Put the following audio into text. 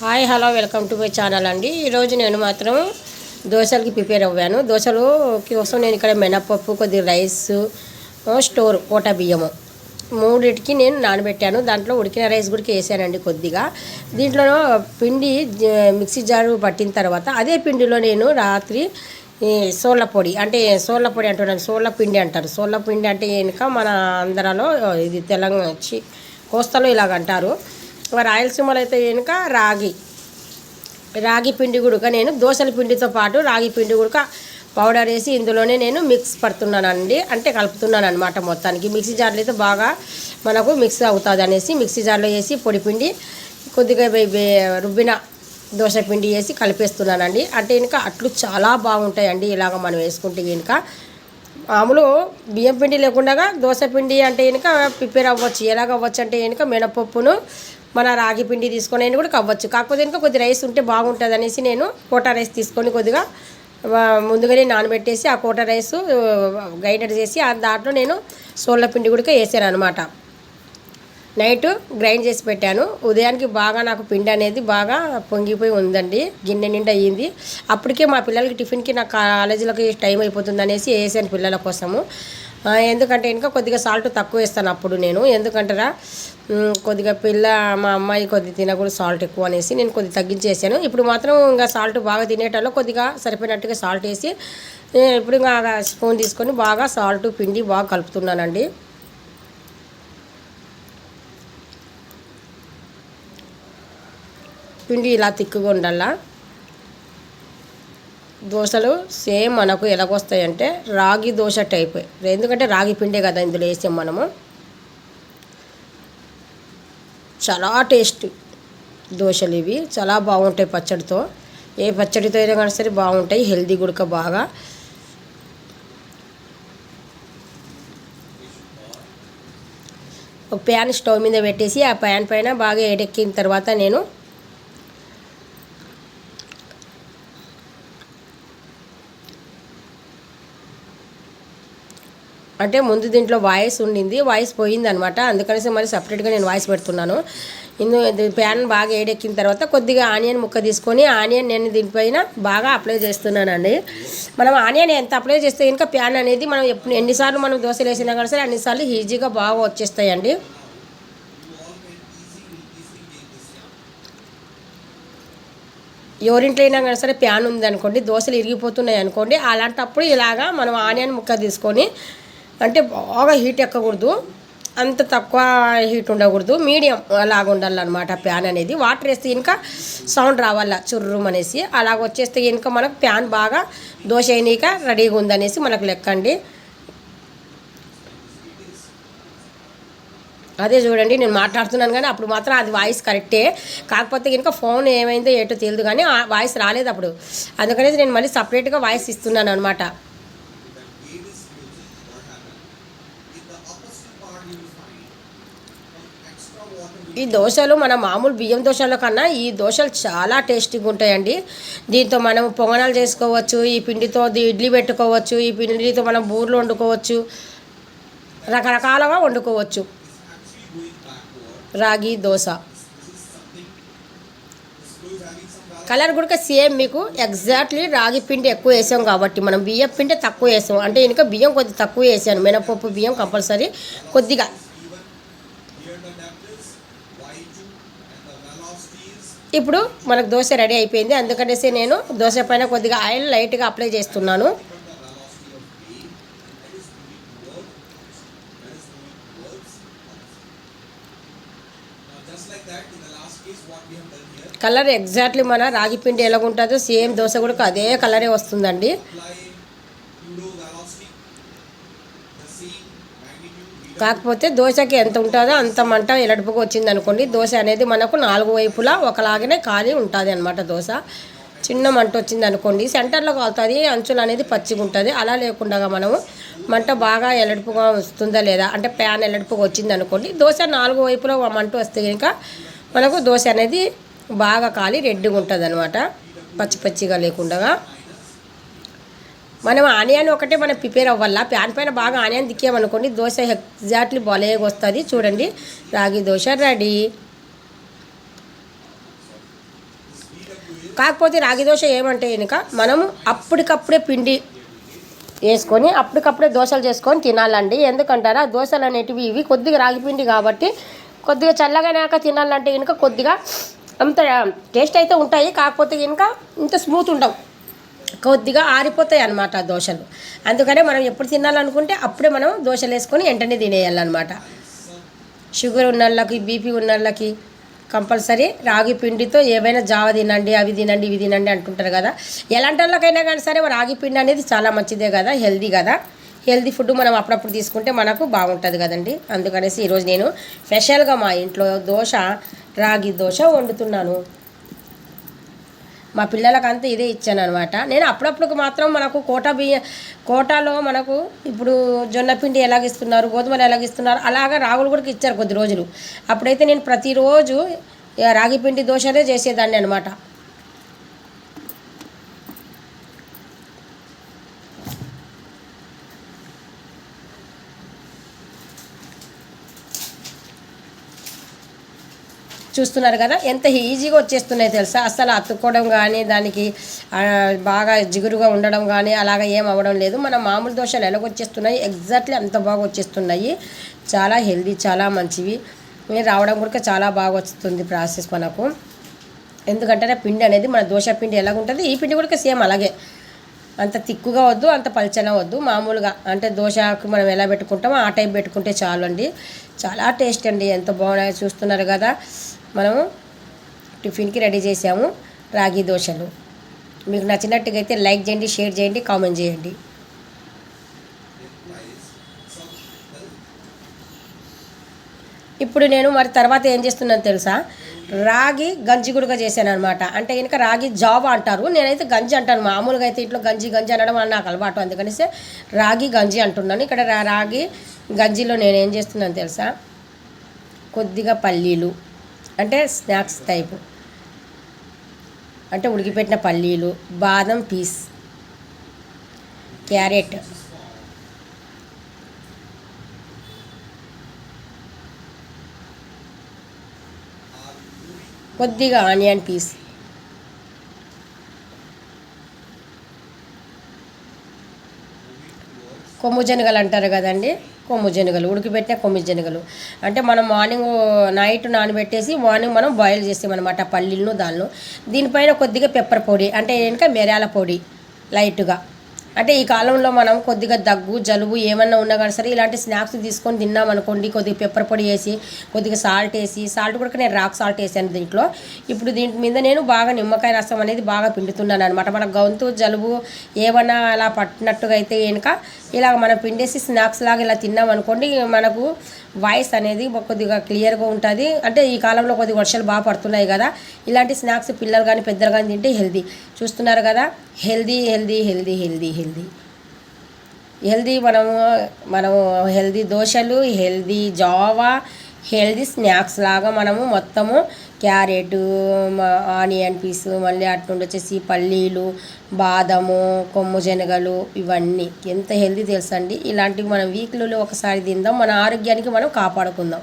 Hi hello welcome to my channel అండి. ఈరోజు నేను మాత్రం దోశలకి ప్రిపేర్ అవ్వాను. దోశలు కోసం నేను ఇక్కడ మినపప్పు కొద్ది రైస్ స్టోర్ కోట బియ్యము మూడింటికి నేను నానబెట్టాను. దాంట్లో ఉడికిన రైస్ కూడా వేసానండి కొద్దిగా. దీంట్లో పిండి మిక్సీ జారు పట్టిన తర్వాత అదే పిండిలో నేను రాత్రి ఈ సోళ్ళ పొడి అంటే సోళ్ళ పొడి అంటున్నాను సోళ్ళ పిండి అంటారు. సోళ్ళ పిండి అంటే వెనుక మన ఆంధ్రాలో ఇది తెలంగాణ చి కోస్తాలో ఇలాగ అంటారు. రాయలసీమలో అయితే వెనుక రాగి. రాగి పిండి గుడక. నేను దోశల పిండితో పాటు రాగి పిండి గుడక పౌడర్ వేసి ఇందులోనే నేను మిక్స్ పడుతున్నానండి. అంటే కలుపుతున్నాను అనమాట మొత్తానికి. మిక్సీ జార్లో అయితే బాగా మనకు మిక్స్ అవుతుంది అనేసి మిక్సీ జార్లో వేసి పొడి పిండి కొద్దిగా రుబ్బిన దోశ పిండి వేసి కలిపేస్తున్నానండి. అంటే ఇంకా అట్లు చాలా బాగుంటాయండి. ఇలాగ మనం వేసుకుంటే కనుక మామూలు బియ్యం పిండి లేకుండా దోశ పిండి అంటే కనుక ప్రిపేర్ అవ్వచ్చు. ఎలాగ అవ్వచ్చు అంటే కనుక మినపప్పును మన రాగి పిండి తీసుకొని అయినా కూడా కవ్వచ్చు. కాకపోతే ఇంకా కొద్ది రైస్ ఉంటే బాగుంటుంది అనేసి నేను కోటా రైస్ తీసుకొని కొద్దిగా ముందుగానే నానబెట్టేసి ఆ కోటా రైస్ గ్రైండర్ చేసి ఆ దాంట్లో నేను సోళ్ళ పిండి కూడా వేసాను అనమాట నైట్ గ్రైండ్ చేసి పెట్టాను. ఉదయానికి బాగా నాకు పిండి అనేది బాగా పొంగిపోయి ఉందండి. గిన్నె నిండా అయ్యింది. అప్పటికే మా పిల్లలకి టిఫిన్కి నా కాలేజీలకి టైం అయిపోతుంది అనేసి వేసాను పిల్లల కోసము. ఎందుకంటే ఇంకా కొద్దిగా సాల్ట్ తక్కువ వేస్తాను అప్పుడు నేను. ఎందుకంటారా కొద్దిగా పిల్ల మా అమ్మాయి కొద్దిగా తినకూడదు సాల్ట్ ఎక్కువ అనేసి నేను కొద్దిగా తగ్గించేసాను. ఇప్పుడు మాత్రం ఇంకా సాల్ట్ బాగా తినేటలో కొద్దిగా సరిపోయినట్టుగా సాల్ట్ వేసి నేను ఇప్పుడు ఇంకా స్పూన్ తీసుకొని బాగా సాల్ట్ పిండి బాగా కలుపుతున్నానండి. పిండి ఇలా తిక్కుగా ఉండాలా? దోశలు సేమ్ మనకు ఎలాగొస్తాయంటే రాగి దోశ టైప్. ఎందుకంటే రాగి పిండే కదా ఇందులో వేసాం మనము. చాలా టేస్ట్ దోశలు ఇవి. చాలా బాగుంటాయి పచ్చడితో. ఏ పచ్చడితో అయినా కానీ సరే బాగుంటాయి. హెల్దీ గుడక బాగా. ఒక ప్యాన్ స్టవ్ మీద పెట్టేసి ఆ ప్యాన్ పైన బాగా ఎడెక్కిన తర్వాత నేను అంటే ముందు దీంట్లో వాయిస్ ఉండింది. వాయిస్ పోయింది అనమాట అందుకనేసి మరి సపరేట్గా నేను వాయిస్ పెడుతున్నాను. ఇందు ప్యాన్ బాగా ఏడెక్కిన తర్వాత కొద్దిగా ఆనియన్ ముక్క తీసుకొని ఆనియన్ నేను దీనిపైన బాగా అప్లై చేస్తున్నానండి. మనం ఆనియన్ ఎంత అప్లై చేస్తే ఇంకా ప్యాన్ అనేది మనం ఎప్పుడు ఎన్నిసార్లు మనం దోశలు వేసినా కానీ సరే అన్నిసార్లు ఈజీగా బాగా వచ్చేస్తాయండి ఎవరింట్లో అయినా కానీ సరే ప్యాన్ ఉంది అనుకోండి దోశలు ఇరిగిపోతున్నాయి అనుకోండి అలాంటప్పుడు ఇలాగా మనం ఆనియన్ ముక్క తీసుకొని అంటే బాగా హీట్ ఎక్కకూడదు. అంత తక్కువ హీట్ ఉండకూడదు. మీడియం అలాగ ఉండాలన్నమాట ప్యాన్ అనేది. వాటర్ వేస్తే ఇంకా సౌండ్ రావాల చుర్రం అనేసి. అలాగ వచ్చేస్తే ఇంకా మనకు ప్యాన్ బాగా దోశ అయినాక రెడీగా ఉందనేసి మనకు లెక్కండి. అదే చూడండి నేను మాట్లాడుతున్నాను కానీ అప్పుడు మాత్రం అది వాయిస్ కరెక్టే. కాకపోతే కనుక ఫోన్ ఏమైందో ఏటో తెలియదు కానీ ఆ వాయిస్ రాలేదు అప్పుడు. అందుకనేసి నేను మళ్ళీ సపరేట్గా వాయిస్ ఇస్తున్నాను అనమాట ఈ దోశలు మన మామూలు బియ్యం దోశల కన్నా ఈ దోశలు చాలా టేస్టీగా ఉంటాయండి. దీంతో మనం పొంగనాలు చేసుకోవచ్చు ఈ పిండితో ఇడ్లీ పెట్టుకోవచ్చు ఈ పిండితో మనం బూర్లు వండుకోవచ్చు రకరకాలుగా వండుకోవచ్చు. రాగి దోశ. కలర్ కూడా సేమ్ మీకు ఎగ్జాక్ట్లీ రాగి పిండి ఎక్కువ వేసాం కాబట్టి మనం బియ్యం పిండి తక్కువ వేసాం. అంటే ఇంకా బియ్యం కొద్దిగా తక్కువ వేసాను. మినపప్పు బియ్యం కంపల్సరీ కొద్దిగా ఇప్పుడు మనకు దోశ రెడీ అయిపోయింది. అందుకనేసి నేను దోశ పైన కొద్దిగా ఆయిల్ లైట్గా అప్లై చేస్తున్నాను. కలర్ ఎగ్జాక్ట్లీ మన రాగి పిండి ఎలా ఉంటుందో సేమ్ దోశ కూడా అదే కలరే వస్తుందండి. కాకపోతే దోశకి ఎంత ఉంటుందో అంత మంట ఎలడుపుకు వచ్చింది అనుకోండి. దోశ అనేది మనకు నాలుగు వైపులా ఒకలాగానే ఖాళీ ఉంటుంది అనమాట దోశ. చిన్న మంట వచ్చింది అనుకోండి సెంటర్లో కాలుతుంది అంచులు అనేది పచ్చిగా ఉంటుంది. అలా లేకుండా మనము మంట బాగా ఎలడుపుగా వస్తుందా లేదా అంటే ప్యాన్ ఎలడుపుగా వచ్చింది అనుకోండి దోశ నాలుగు వైపులా మంట వస్తే కనుక మనకు దోశ అనేది బాగా కాలి రెడ్డిగా ఉంటుంది అనమాట పచ్చి పచ్చిగా లేకుండా. మనం ఆనియన్ ఒకటే మనం ప్రిపేర్ అవ్వాలా? ప్యాన్ పైన బాగా ఆనియన్ దిక్కామనుకోండి దోశ ఎగ్జాక్ట్లీ బలేగా వస్తుంది. చూడండి రాగి దోశ రెడీ. కాకపోతే రాగి దోశ ఏమంటే కనుక మనం అప్పటికప్పుడే పిండి వేసుకొని అప్పటికప్పుడే దోశలు చేసుకొని తినాలండి. ఎందుకంటారా? దోశలు అనేటివి ఇవి కొద్దిగా రాగిపిండి కాబట్టి కొద్దిగా చల్లగానాక తినాలంటే కనుక కొద్దిగా అంత టేస్ట్ అయితే ఉంటాయి. కాకపోతే కనుక ఇంత స్మూత్ ఉండవు. కొద్దిగా ఆరిపోతాయి అన్నమాట దోశలు. అందుకనే మనం ఎప్పుడు తినాలనుకుంటే అప్పుడే మనం దోశలు వేసుకొని వెంటనే తినేయాలన్నమాట. షుగర్ ఉన్న వాళ్ళకి బీపీ ఉన్న వాళ్ళకి కంపల్సరీ రాగి పిండితో ఏవైనా జావ తినండి అవి తినండి ఇవి తినండి అంటుంటారు కదా. ఎలాంటి వాళ్ళకైనా కానీ సరే రాగి పిండి అనేది చాలా మంచిదే కదా హెల్దీ కదా. హెల్దీ ఫుడ్ మనం అప్పుడప్పుడు తీసుకుంటే మనకు బాగుంటుంది కదండి. అందుకనేసి ఈరోజు నేను స్పెషల్గా మా ఇంట్లో దోశ రాగి దోశ వండుతున్నాను. మా పిల్లలకంతా ఇదే ఇచ్చాను అనమాట నేను అప్పుడప్పుడు మాత్రం మనకు కోటా బియ్య కోటాలో మనకు ఇప్పుడు జొన్న పిండి ఎలాగిస్తున్నారు గోధుమలు ఎలాగిస్తున్నారు అలాగా రాగులు కూడా ఇచ్చారు కొద్ది రోజులు. అప్పుడైతే నేను ప్రతిరోజు రాగి పిండి దోశలే చేసేదాన్ని అనమాట చూస్తున్నారు కదా ఎంత ఈజీగా వచ్చేస్తున్నాయి తెలుసా? అసలు అతుక్కోవడం కానీ దానికి బాగా జిగురుగా ఉండడం కానీ అలాగ ఏం అవ్వడం లేదు. మన మామూలు దోశలు ఎలాగొచ్చేస్తున్నాయి ఎగ్జాక్ట్లీ అంత బాగా వచ్చేస్తున్నాయి. చాలా హెల్దీ చాలా మంచివి. రావడం కూడా చాలా బాగా వస్తుంది ప్రాసెస్ మనకు. ఎందుకంటే పిండి అనేది మన దోశ పిండి ఎలాగుంటుంది ఈ పిండి కూడా సేమ్ అలాగే. అంత తిక్కుగా వద్దు అంత పల్చన వద్దు. మామూలుగా అంటే దోశకు మనం ఎలా పెట్టుకుంటామో ఆ టైప్ పెట్టుకుంటే చాలు అండి చాలా టేస్ట్ అండి ఎంత బాగున్నాయో చూస్తున్నారు కదా. మనము టిఫిన్కి రెడీ చేసాము రాగి దోశలు. మీకు నచ్చినట్టుగా అయితే లైక్ చేయండి షేర్ చేయండి కామెంట్ చేయండి. ఇప్పుడు నేను మరి తర్వాత ఏం చేస్తున్నాను తెలుసా? రాగి గంజి గుడుగా చేశాను అనమాట అంటే కనుక రాగి జావా అంటారు. నేనైతే గంజి అంటాను. మామూలుగా అయితే ఇంట్లో గంజి గంజి అనడం అని నాకు అలవాటు. అందుకనేసి రాగి గంజి అంటున్నాను. ఇక్కడ రాగి గంజిలో నేను ఏం చేస్తున్నాను తెలుసా? కొద్దిగా పల్లీలు. అంటే స్నాక్స్ టైపు. అంటే ఉడికిపెట్టిన పల్లీలు బాదం పీస్ క్యారెట్. కొద్దిగా ఆనియన్ పీస్. కొమ్ము శనగలు అంటారు కదండి. కొమ్ము శనగలు ఉడికిపెట్టిన కొమ్ము శనగలు అంటే మనం మార్నింగ్ నైట్ నానబెట్టేసి మార్నింగ్ మనం బాయిల్ చేసామన్నమాట పల్లీలను దానిలో దీనిపైన కొద్దిగా పెప్పర్ పొడి అంటే ఏంటంటే మిరియాల పొడి లైట్గా అంటే ఈ కాలంలో మనం కొద్దిగా దగ్గు జలుబు ఏమన్నా ఉన్నా కానీ సరే ఇలాంటి స్నాక్స్ తీసుకొని తిన్నాం అనుకోండి కొద్దిగా పెప్పర్ పొడి వేసి కొద్దిగా సాల్ట్ వేసి సాల్ట్ కూడా నేను రాక్ సాల్ట్ వేసాను దీంట్లో. ఇప్పుడు దీని మీద నేను బాగా నిమ్మకాయ రసం అనేది బాగా పిండుతున్నాను అనమాట మన గొంతు జలుబు ఏమన్నా అలా పట్టినట్టుగా అయితే కనుక ఇలా మనం పిండేసి స్నాక్స్ లాగా ఇలా తిన్నాం అనుకోండి మనకు వాయిస్ అనేది కొద్దిగా క్లియర్గా ఉంటుంది. అంటే ఈ కాలంలో కొద్దిగా వర్షాలు బాగా పడుతున్నాయి కదా ఇలాంటి స్నాక్స్ పిల్లలు కానీ పెద్దలు కానీ తింటే హెల్దీ. చూస్తున్నారు కదా? Healthy healthy healthy healthy. Healthy healthy మనము మనము హెల్దీ దోశలు హెల్దీ జావా హెల్దీ స్నాక్స్ లాగా మనము మొత్తము క్యారెట్ ఆనియన్ పీస్ మళ్ళీ అట్నుండి వచ్చేసి పల్లీలు బాదము కొమ్ము శనగలు ఇవన్నీ. ఎంత హెల్దీ తెలుసండి? ఇలాంటివి మనం వీక్లీలో ఒకసారి తిందాం మన ఆరోగ్యానికి మనం కాపాడుకుందాం.